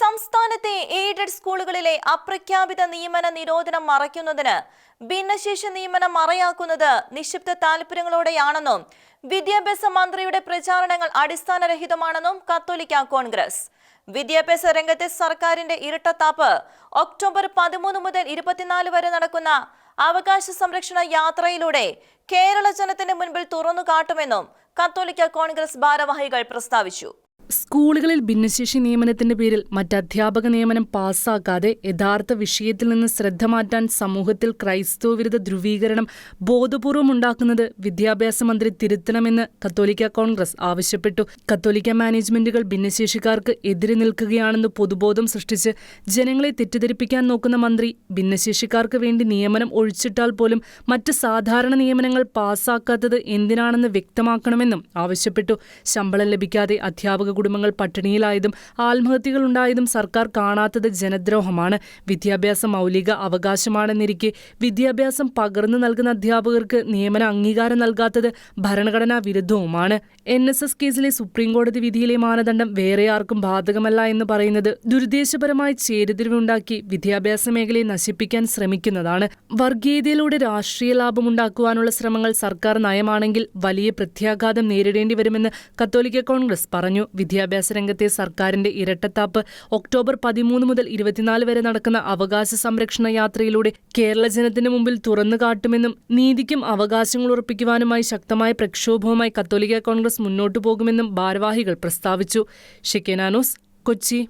സംസ്ഥാനത്തെ എയ്ഡഡ് സ്കൂളുകളിലെ അപ്രഖ്യാപിത നിയമന നിരോധനം മറയ്ക്കുന്നതിന് ഭിന്നശേഷി നിയമനം മറയാക്കുന്നത് നിക്ഷിപ്ത താൽപര്യങ്ങളോടെയാണെന്നും വിദ്യാഭ്യാസ മന്ത്രിയുടെ പ്രചാരണങ്ങൾ അടിസ്ഥാനരഹിതമാണെന്നും കത്തോലിക്ക കോൺഗ്രസ്. വിദ്യാഭ്യാസ രംഗത്തെ സർക്കാരിന്റെ ഇരട്ടത്താപ്പ് ഒക്ടോബർ പതിമൂന്ന് മുതൽ ഇരുപത്തിനാല് വരെ നടക്കുന്ന അവകാശ സംരക്ഷണ യാത്രയിലൂടെ കേരള ജനത്തിന് മുൻപിൽ തുറന്നു കാട്ടുമെന്നും കത്തോലിക്ക കോൺഗ്രസ് ഭാരവാഹികൾ പ്രസ്താവിച്ചു. സ്കൂളുകളിൽ ഭിന്നശേഷി നിയമനത്തിന്റെ പേരിൽ മറ്റ് അധ്യാപക നിയമനം പാസ്സാക്കാതെ യഥാർത്ഥ വിഷയത്തിൽ നിന്ന് ശ്രദ്ധ മാറ്റാൻ സമൂഹത്തിൽ ക്രൈസ്തവ വിരുദ്ധ ധ്രുവീകരണം ബോധപൂർവം ഉണ്ടാക്കുന്നത് വിദ്യാഭ്യാസ മന്ത്രി തിരുത്തണമെന്ന് കത്തോലിക്ക കോൺഗ്രസ് ആവശ്യപ്പെട്ടു. കത്തോലിക്ക മാനേജ്മെന്റുകൾ ഭിന്നശേഷിക്കാർക്ക് എതിരെ നിൽക്കുകയാണെന്ന് പൊതുബോധം സൃഷ്ടിച്ച് ജനങ്ങളെ തെറ്റിദ്ധരിപ്പിക്കാൻ നോക്കുന്ന മന്ത്രി ഭിന്നശേഷിക്കാർക്ക് വേണ്ടി നിയമനം ഒഴിച്ചിട്ടാൽ പോലും മറ്റ് സാധാരണ നിയമനങ്ങൾ പാസ്സാക്കാത്തത് എന്തിനാണെന്ന് വ്യക്തമാക്കണമെന്നും ആവശ്യപ്പെട്ടു. ശമ്പളം ലഭിക്കാതെ അധ്യാപക കുടുംബങ്ങൾ പട്ടിണിയിലായതും ആത്മഹത്യകൾ ഉണ്ടായതും സർക്കാർ കാണാത്തത് ജനദ്രോഹമാണ്. വിദ്യാഭ്യാസ മൗലിക അവകാശമാണെന്നിരിക്കെ വിദ്യാഭ്യാസം പകർന്നു നൽകുന്ന അധ്യാപകർക്ക് നിയമന അംഗീകാരം നൽകാത്തത് ഭരണഘടനാ വിരുദ്ധവുമാണ്. എൻ എസ് എസ് കേസിലെ സുപ്രീംകോടതി വിധിയിലെ മാനദണ്ഡം വേറെ ആർക്കും ബാധകമല്ല എന്ന് പറയുന്നത് ദുരുദ്ദേശപരമായി ചേരുതിരിവുണ്ടാക്കി വിദ്യാഭ്യാസ മേഖലയെ നശിപ്പിക്കാൻ ശ്രമിക്കുന്നതാണ്. വർഗീയതയിലൂടെ രാഷ്ട്രീയ ലാഭമുണ്ടാക്കുവാനുള്ള ശ്രമങ്ങൾ സർക്കാർ നയമാണെങ്കിൽ വലിയ പ്രത്യാഘാതം നേരിടേണ്ടി വരുമെന്ന് കത്തോലിക്ക കോൺഗ്രസ് പറഞ്ഞു. വിദ്യാഭ്യാസ രംഗത്തെ സർക്കാരിന്റെ ഇരട്ടത്താപ്പ് ഒക്ടോബർ പതിമൂന്ന് മുതൽ ഇരുപത്തിനാല് വരെ നടക്കുന്ന അവകാശ സംരക്ഷണ യാത്രയിലൂടെ കേരള ജനത്തിന് മുമ്പിൽ തുറന്നു കാട്ടുമെന്നും നീതിക്കും അവകാശങ്ങൾ ഉറപ്പിക്കുവാനുമായി ശക്തമായ പ്രക്ഷോഭവുമായി കത്തോലിക്ക കോൺഗ്രസ് മുന്നോട്ടു പോകുമെന്നും ഭാരവാഹികൾ പ്രസ്താവിച്ചു. ഷിക്കേനാനോസ് കൊച്ചി.